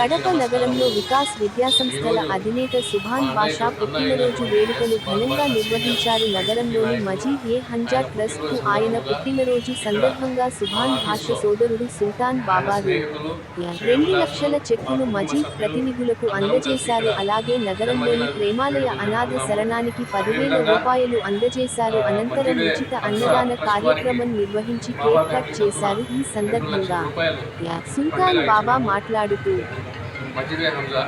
కడప నగరంలో వికాస్ విద్యాసంస్థల అధినేత సుభాన్ బాషా పుట్టినరోజు వేడుకలు ఘనంగా నిర్వహించారు నగరంలోని మజీద్ ఏ హంజా ట్రస్ట్కు ఆయన పుట్టినరోజు సందర్భంగా సుభాన్ భాష సోదరుడు సుల్తాన్ బాబా రెండు లక్షల చెక్కును మజీద్ ప్రతినిధులకు అందజేశారు. అలాగే నగరంలోని ప్రేమాలయ అనాథ శరణానికి పదివేల రూపాయలు అందజేశారు. అనంతరం ఉచిత అన్నదాన కార్యక్రమం నిర్వహించి కేక్ కట్ చేశారు ఈ సందర్భంగా. సుల్తాన్ బాబా మాట్లాడుతూ మజిదే హంజా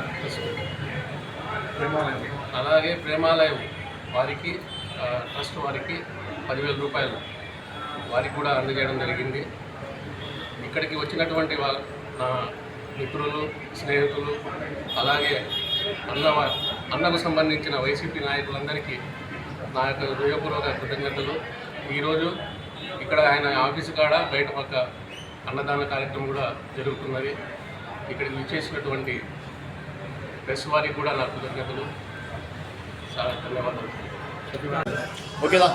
అలాగే ప్రేమాలయం వారికి ట్రస్ట్ వారికి పదివేల రూపాయలు. వారికి కూడా అందజేయడం జరిగింది. ఇక్కడికి వచ్చినటువంటి వాళ్ళ నా మిత్రులు స్నేహితులు అలాగే అన్న అన్నకు సంబంధించిన వైసీపీ నాయకులందరికీ నా యొక్క హృదయపూర్వక కృతజ్ఞతలు. ఈరోజు ఇక్కడ ఆయన ఆఫీసు కాడ బయట పక్క అన్నదాన కార్యక్రమం కూడా జరుగుతున్నది. ఇక్కడికి విచ్చేసినటువంటి ప్రెస్ వారికి కూడా నా కృతజ్ఞతలు. చాలా ధన్యవాదాలు. ఓకేదా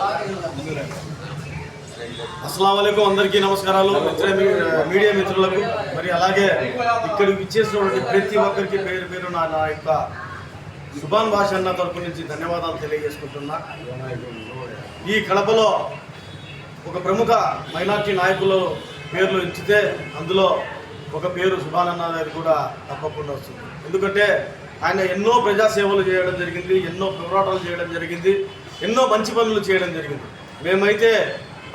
అస్సలం అందరికీ నమస్కారాలు. మిత్ర మీడియా మిత్రులకు. మరి అలాగే ఇక్కడికి ఇచ్చేసినటువంటి ప్రతి ఒక్కరికి పేరు పేరు నా నా యొక్క సుభాన్ భాష అన్న తరపు నుంచి ధన్యవాదాలు తెలియజేసుకుంటున్నా. ఈ కడపలో ఒక ప్రముఖ మైనార్టీ నాయకులు పేర్లు ఇచ్చితే అందులో ఒక పేరు సుభాన్ అన్న గారి కూడా తప్పకుండా వస్తుంది. ఎందుకంటే ఆయన ఎన్నో ప్రజాసేవలు చేయడం జరిగింది ఎన్నో పోరాటాలు చేయడం జరిగింది ఎన్నో మంచి పనులు చేయడం జరిగింది. మేమైతే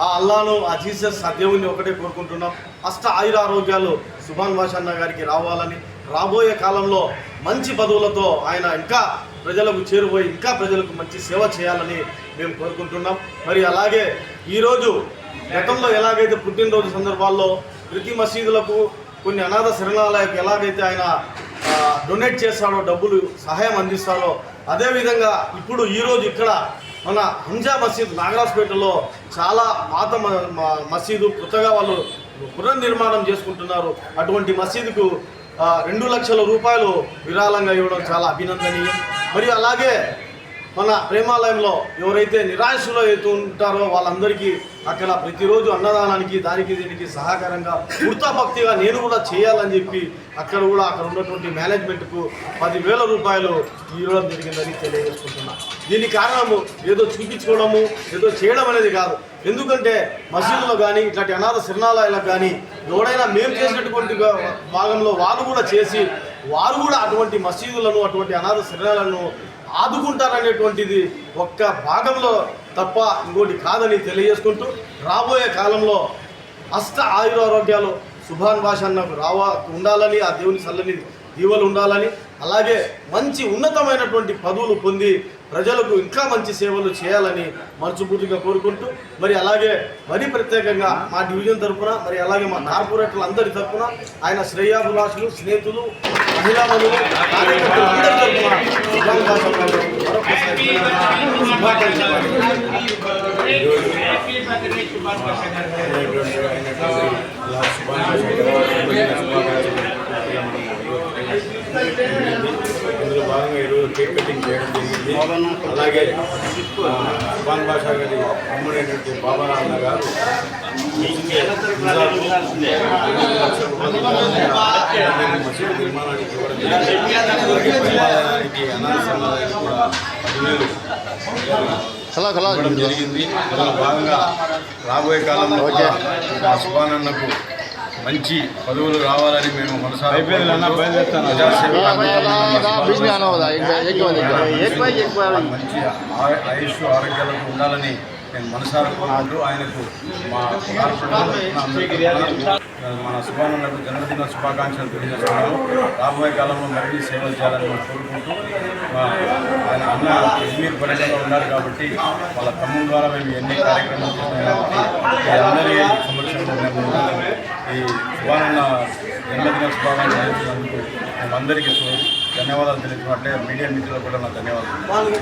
ఆ అల్లాను ఆ జీసస్ ఆ దేవుణ్ణి ఒకటే కోరుకుంటున్నాం. అష్ట ఆయుర ఆరోగ్యాలు సుభాన్ భాష అన్న గారికి రావాలని రాబోయే కాలంలో మంచి పదవులతో ఆయన ఇంకా ప్రజలకు చేరుపోయి ఇంకా ప్రజలకు మంచి సేవ చేయాలని మేము కోరుకుంటున్నాం. మరి అలాగే ఈరోజు గతంలో ఎలాగైతే పుట్టినరోజు సందర్భాల్లో ప్రతి మసీదులకు కొన్ని అనాథ శరణాలయాలకు ఎలాగైతే ఆయన డొనేట్ చేస్తాడో డబ్బులు సహాయం అందిస్తాడో అదేవిధంగా ఇప్పుడు ఈరోజు ఇక్కడ మన హంజా మసీద్ నాగరాజ్పేటలో చాలా పాత మ- మసీదు కొత్తగా వాళ్ళు పునర్నిర్మాణం చేసుకుంటున్నారు. అటువంటి మసీదుకు రెండు లక్షల రూపాయలు విరాళంగా ఇవ్వడం చాలా అభినందనీయం. మరియు అలాగే మన ప్రేమాలయంలో ఎవరైతే నిరాశలో అయితే ఉంటారో వాళ్ళందరికీ అక్కడ ప్రతిరోజు అన్నదానానికి దానికి దీనికి సహకారంగా భక్తిగా నేను కూడా చేయాలని చెప్పి అక్కడ కూడా అక్కడ ఉన్నటువంటి మేనేజ్మెంట్కు పదివేల రూపాయలు ఇవ్వడం జరిగిందని తెలియజేసుకుంటున్నా. దీనికి కారణము ఏదో చూపించుకోవడము ఏదో చేయడం అనేది కాదు. ఎందుకంటే మసీదులో కానీ ఇట్లాంటి అనాథ శరణాలయాలకు కానీ ఎవడైనా మేము చేసినటువంటి భాగంలో వారు కూడా చేసి వారు కూడా అటువంటి మసీదులను అటువంటి అనాథ శరణాలను ఆదుకుంటారనేటువంటిది ఒక్క భాగంలో తప్ప ఇంకోటి కాదని తెలియజేసుకుంటూ రాబోయే కాలంలో అష్ట ఆయురారోగ్యాలు సుభాన్ భాష అన్నకు రావా ఉండాలని ఆ దేవుని చల్లని దీవలు ఉండాలని అలాగే మంచి ఉన్నతమైనటువంటి పదవులు పొంది ప్రజలకు ఇంకా మంచి సేవలు చేయాలని మనసుపూర్తిగా కోరుకుంటూ మరి అలాగే మరి ప్రత్యేకంగా మా డివిజన్ తరఫున మరి అలాగే మా కార్పొరేటర్లు అందరి తరఫున ఆయన శ్రేయాభిలాషులు స్నేహితులు మహిళా మనులు కార్యకర్తలు అందరి తరఫున సుభాన్ భాష అన్నకు మరొకసారి శుభాకాంక్షలు ఇందులో భాగంగా ఈరోజు కేక్ కటింగ్ చేయడం జరిగింది అలాగే సుభాన్ భాషా గారి అమ్ముడైనటువంటి బాబా అన్న గారు మసీదు నిర్మాణానికి ఇవ్వడం జరిగింది అలాగే పరిపాలనానికి అనాథ సమాధానికి కూడా పదివేలు ఇవ్వడం జరిగింది అందులో భాగంగా రాబోయే కాలంలో కూడా ఆ సుభానన్నకు మంచి పదవులు రావాలని మేము మనసారా మంచి ఆ- ఆయుష్ ఆరోగ్యాలకు ఉండాలని నేను మనసారా కోరుకుంటూ ఆయనకు మా మన సుభానన్నకు జన్మదిన శుభాకాంక్షలు తెలియజేస్తున్నాము రాబోయే కాలంలో మరిన్ని సేవలు చేయాలని మనం కోరుకుంటూ మా అన్న కశ్మీర్ పర్యటనలో ఉన్నారు కాబట్టి వాళ్ళ తమ్ముడు ద్వారా మేము ఎన్ని కార్యక్రమాలు చేస్తున్నాం కాబట్టి ఈ అందరి సమక్షంలో ఈ సుభానన్న జన్మదిన శుభాకాంక్షలు తెలియజేసినందుకు మేము ధన్యవాదాలు తెలియజేసినట్లే మీడియా మిత్రులకు కూడా నా ధన్యవాదాలు.